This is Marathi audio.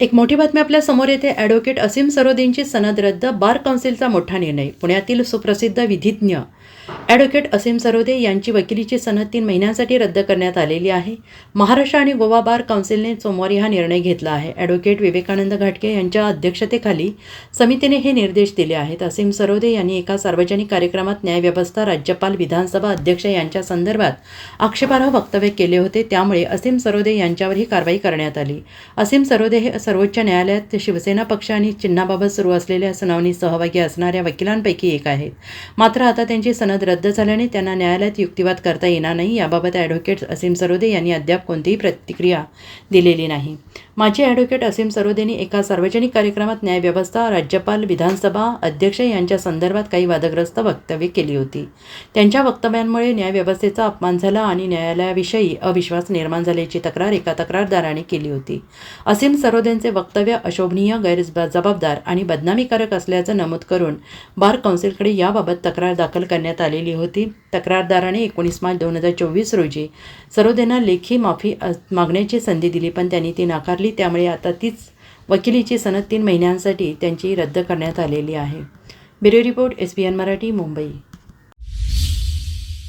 एक मोठी बातमी आपल्यासमोर येते. ॲडव्होकेट असीम सरोदेंची सनद रद्द बार काउन्सिलचा मोठा निर्णय पुण्यातील सुप्रसिद्ध विधिज्ञ. ॲडव्होकेट असीम सरोदे यांची वकिलीची सनद तीन महिन्यांसाठी रद्द करण्यात आलेली आहे. महाराष्ट्र आणि गोवा बार काउन्सिलने सोमवारी हा निर्णय घेतला आहे. ॲडव्होकेट विवेकानंद घाटके यांच्या अध्यक्षतेखाली समितीने हे निर्देश दिले आहेत. असीम सरोदे यांनी एका सार्वजनिक कार्यक्रमात न्यायव्यवस्था राज्यपाल विधानसभा अध्यक्ष यांच्या संदर्भात आक्षेपार्ह वक्तव्य केले होते. त्यामुळे असीम सरोदे यांच्यावर ही कारवाई करण्यात आली. असीम सरोदे हे सर्वोच्च न्यायालयात शिवसेना पक्ष आणि चिन्हाबाबत सुरू असलेल्या सुनावणीत सहभागी असणाऱ्या वकिलांपैकी एक आहेत. मात्र आता त्यांची सनद रद्द रद्द झाल्याने त्यांना न्यायालयात युक्तिवाद करता येणार नाही याबाबत ॲडव्होकेट असीम सरोदे यांनी अद्याप कोणतीही प्रतिक्रिया दिलेली नाही. माजी ॲडव्होकेट असीम सरोदेनी एका सार्वजनिक कार्यक्रमात न्यायव्यवस्था राज्यपाल विधानसभा अध्यक्ष यांच्या संदर्भात काही वादग्रस्त वक्तव्य केली होती. त्यांच्या वक्तव्यांमुळे न्यायव्यवस्थेचा अपमान झाला आणि न्यायालयाविषयी अविश्वास निर्माण झाल्याची तक्रार एका तक्रारदाराने केली होती. असीम सरोदेंचे वक्तव्य अशोभनीय गैरजबाबदार आणि बदनामीकारक असल्याचं नमूद करून बार काउन्सिलकडे याबाबत तक्रार दाखल करण्यात आलेली होती. तक्रारदाराने एकोणीस मार्च दोन हजार चोवीस रोजी सरोदेना लेखी माफी मागण्याची संधी दिली पण त्यांनी ती नाकारली. त्यामुळे आता तीच वकिलीची सनद तीन महिन्यांसाठी त्यांची रद्द करण्यात आलेली आहे. Bureau report S B N Marathi Mumbai.